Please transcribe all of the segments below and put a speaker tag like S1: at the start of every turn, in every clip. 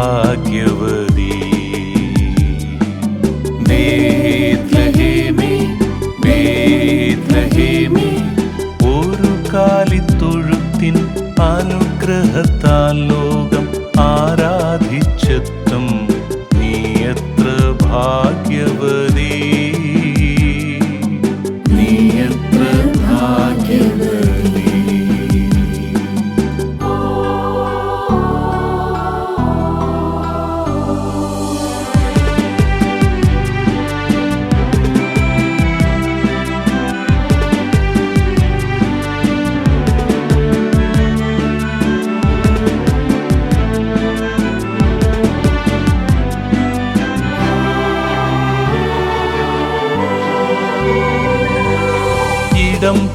S1: भाग्यवती பேத்லஹேமே பேத்லஹேமே ஒரு காலி தொழுத்தின் അനുഗ്രഹത്താൽ ലോകം ആരാധിച്ചെത്തും നീ എത്ര ഭാഗ്യവതീ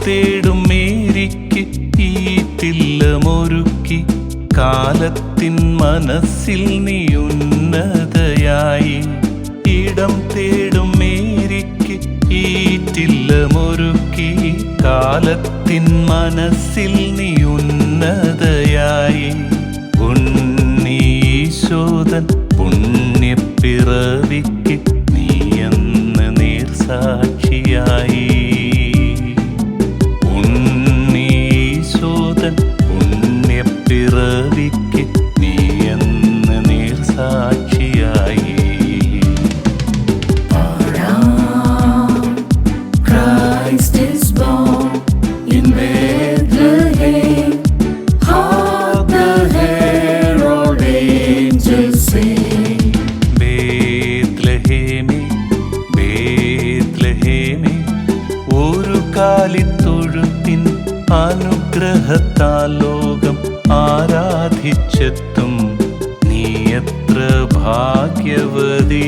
S1: തേടും മേരിക്ക് ഈറ്റില്ലമൊരുക്കി കാലത്തിൻ മനസ്സിൽ നീ ഉന്നതയായി ഇടം തേടും മേരിക്ക് ഈ തില്ലമൊരുക്കി കാലത്തിൻ മനസ്സിൽ നീ ഉന്നതയായി ഉണ്ണീശോദൻ
S2: Christ is born in Bethlehem. Hark the herald angels sing.
S1: ബേത്ലഹേമേ ബേത്ലഹേമേ ഒരു കാലിത്തൊഴുത്തിൻ അനുഗ്രഹത്താൽ ലോകം ആരാധിച്ചെത്തും നീ എത്ര ഭാഗ്യവതീ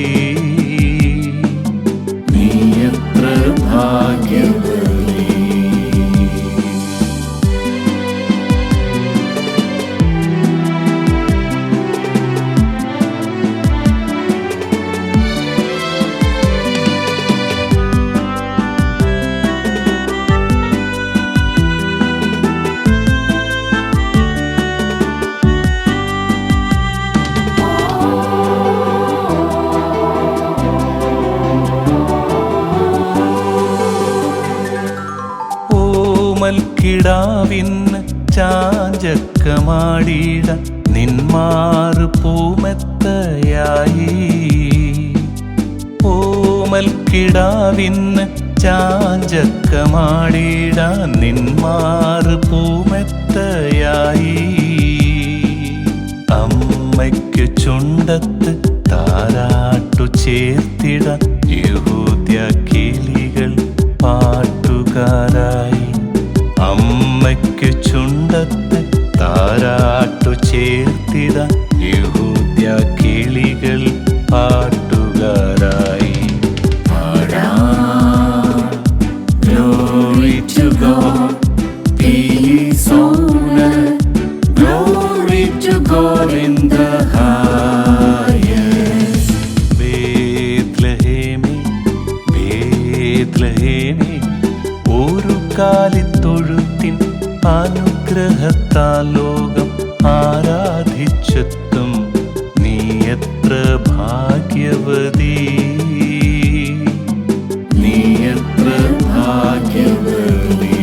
S1: ഓമൽക്കിടാവിന്ന് ചാഞ്ചക്കമാടിയിട നിന്മാറ് പൂമെത്തയായി. ഓമൽക്കിടാവിന്ന് ചാഞ്ചക്കമാടിയിട നിന്മാറ് പൂമെത്തയായി. അമ്മയ്ക്ക് ചുണ്ടത്ത് താരാട്ടു ചേർത്തിട യഹൂദ്യ കിളികൾ പാട്ടുകാരായി. അമ്മയ്ക്ക് ചുണ്ടത്ത് താരാട്ടു ചേർത്തിട യഹൂദ്യ കിളികൾ പാട്ടുകാരായി
S2: God, in the highest.
S1: ബേത്ലഹേമേ ബേത്ലഹേമേ ഒരു കാലിത്തൊഴുത്തിൻ അനുഗ്രഹത്താൽ ലോകം ആരാധിച്ചെത്തും. നീ എത്ര ഭാഗ്യവതി? നീ എത്ര ഭാഗ്യവതി?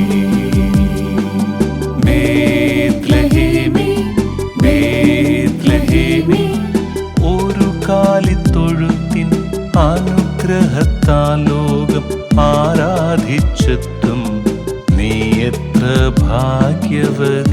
S1: ഒരു കാലിത്തൊഴുത്തിൻ അനുഗ്രഹത്താൽ ലോകം ആരാധിച്ചെത്തും. നീ എത്ര ഭാഗ്യവതീ